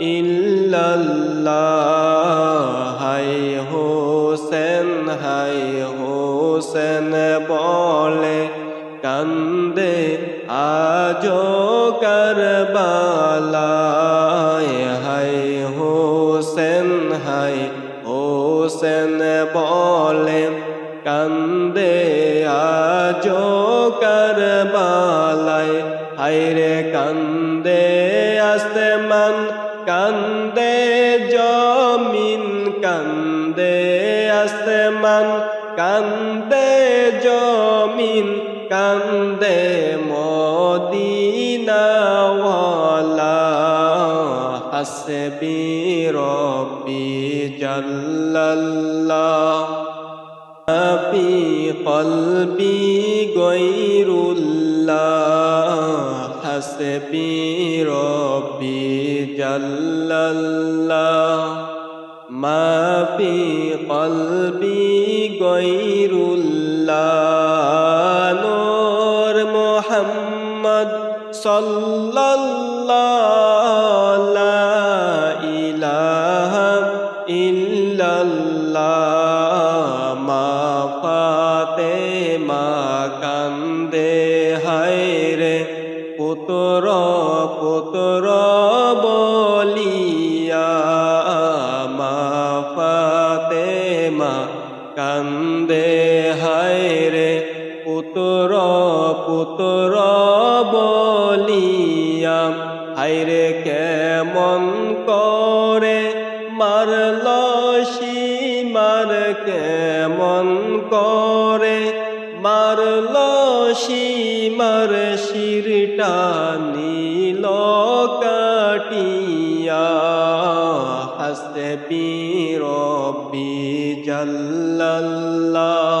ইল্লাল্লাহ, হাই হোসেন হাই হোসেন বলে কান্দে আজ কারবালায়, হাই হোসেন হাই হোসেন বলে কান্দে আজ কারবালায়, হাই রে কান্দে আসমান কান্দে জমিন কান্দে মদিনাওয়ালা। হাসবি রব্বি জাল্লাল্লাহ। আপি কলবি গৈরুল্লাহ। হাসবি রব্বি জাল্লাল্লাহ। ما في قلبي غير الله نور محمد صلى الله لا إله إلا الله মা ফাতে মা কান্দে হায়রে পুতর পুতর পুতর বলিয়া হায়রে কেমন করে মারল সীমার, কেমন করে মারল সীমার শিরটা নীল কাটিয়া। হাসতে রব্বি জাল্লাল্লাহ।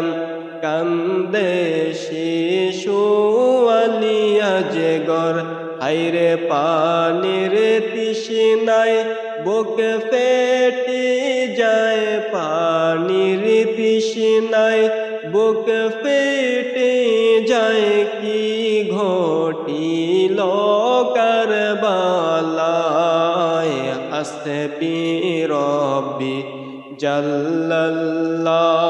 ময়দান কান্দে শিশু আলিয়া যে গর হাইরে পানির তৃষ্ণায় বুক ফেটে যায়, পানির তৃষ্ণায় বুক ফেটে যায়। কি ঘটিল কারবালায়? হাসবি রব্বি জাল্লাল্লাহ।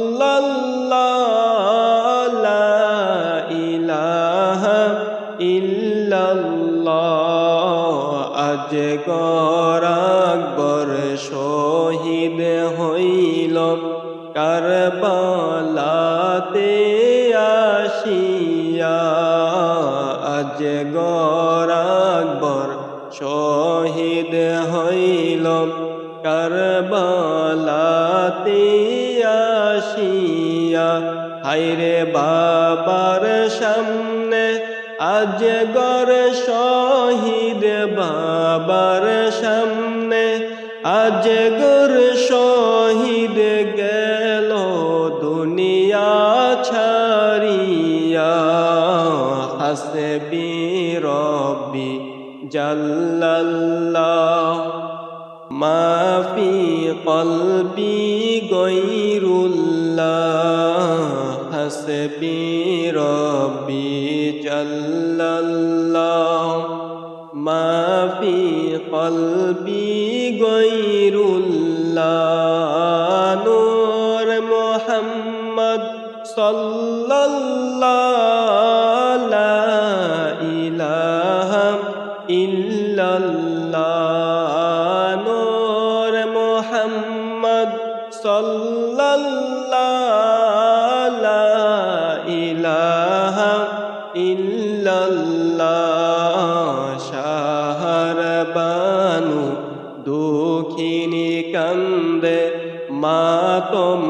আজ গরাকবর শহীদ হইল। কারবালাতে আসিয়া হাইরে বাবার সামনে আজ গর শহীদ বাবার সামনে, আজ গর শহীদ গেল হাসবি রব্বি জাল্লাল্লাহ। মাফি কলবি গৈরুল্লাহ। হাসবি রব্বি জাল্লাল্লাহ। মাফি কলবি গৈরুল্লাহ। সাল্লাল্লাহ ইলাহা ইল্লাল্লাহ শাহর বানু দুখিনী কান্দে মাতম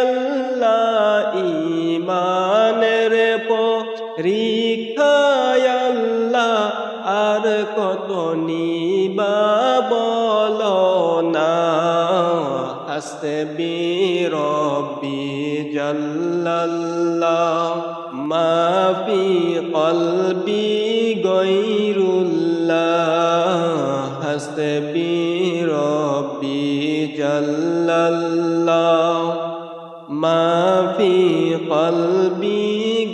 আল্লাহ ইমানের নিবা বল না। হাসবি রব্বি জাল্লাল্লাহ মা ফি কলবি গৈরুল্লাহ। হাসবি রব্বি জাল্লাল্লাহ মা ফি কলবি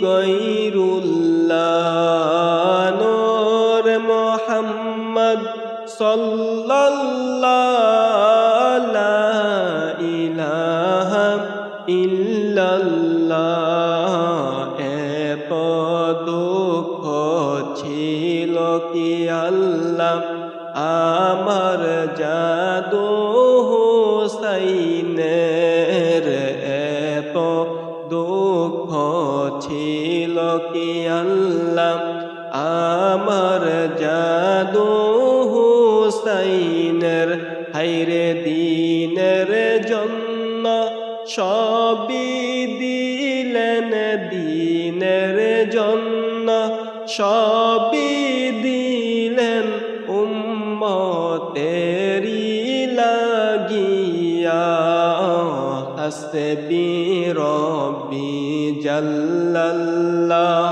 গৈরুল্লাহ নূর মোহাম্মদ সাল্লাল্লাহ, লা ইলাহা ইল্লাল্লাহ এত দুঃখ ছিল কি আল্লাহ, আমার জাদু জাদু হুসাইনের হাইরে দিনের জন্য সবই দিলেন দিনের জন্য, সবই দিলেন উম্মতেরি লাগিয়া। হাসবি রব্বি জাল্লাল্লাহ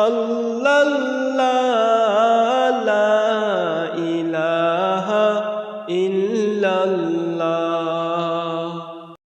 সাল্লাল্লাহ